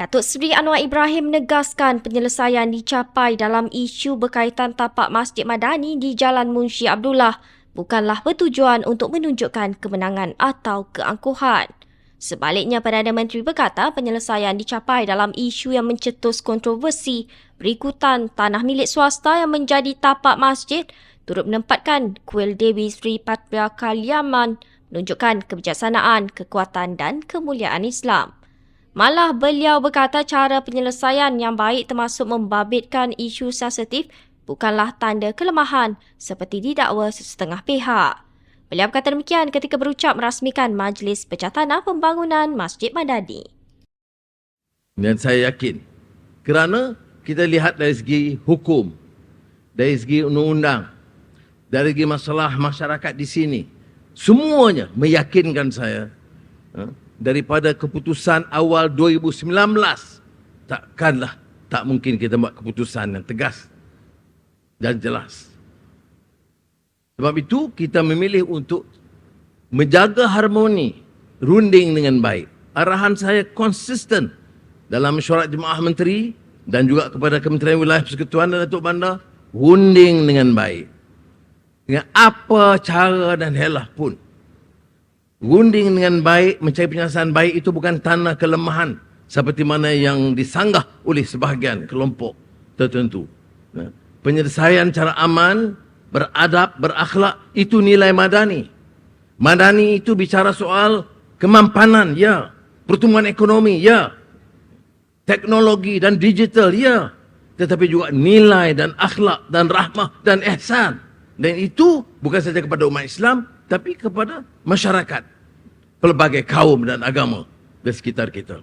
Datuk Seri Anwar Ibrahim menegaskan penyelesaian dicapai dalam isu berkaitan tapak Masjid Madani di Jalan Munshi Abdullah bukanlah bertujuan untuk menunjukkan kemenangan atau keangkuhan. Sebaliknya, Perdana Menteri berkata penyelesaian dicapai dalam isu yang mencetus kontroversi berikutan tanah milik swasta yang menjadi tapak masjid turut menempatkan kuil Dewi Sri Patriarkal Yaman menunjukkan kebijaksanaan, kekuatan dan kemuliaan Islam. Malah beliau berkata cara penyelesaian yang baik termasuk membabitkan isu sensitif bukanlah tanda kelemahan seperti didakwa setengah pihak. Beliau berkata demikian ketika berucap merasmikan Majlis Pecatanah Pembangunan Masjid Madani. Dan saya yakin kerana kita lihat dari segi hukum, dari segi undang-undang, dari segi masalah masyarakat di sini, semuanya meyakinkan saya ha, daripada keputusan awal 2019 takkanlah tak mungkin kita buat keputusan yang tegas dan jelas. Sebab itu kita memilih untuk menjaga harmoni runding dengan baik. Arahan saya konsisten dalam mesyuarat jemaah menteri dan juga kepada Kementerian Wilayah Persekutuan dan Datuk Bandar runding dengan baik. Dengan apa cara dan helah pun Runding dengan baik, mencari penyelesaian baik itu bukan tanda kelemahan seperti mana yang disanggah oleh sebahagian kelompok tertentu. Penyelesaian cara aman, beradab, berakhlak itu nilai madani. Madani itu bicara soal kemampanan, ya. Pertumbuhan ekonomi, ya. Teknologi dan digital, ya. Tetapi juga nilai dan akhlak dan rahmah dan ihsan. Dan itu bukan saja kepada umat Islam, tapi kepada masyarakat pelbagai kaum dan agama di sekitar kita.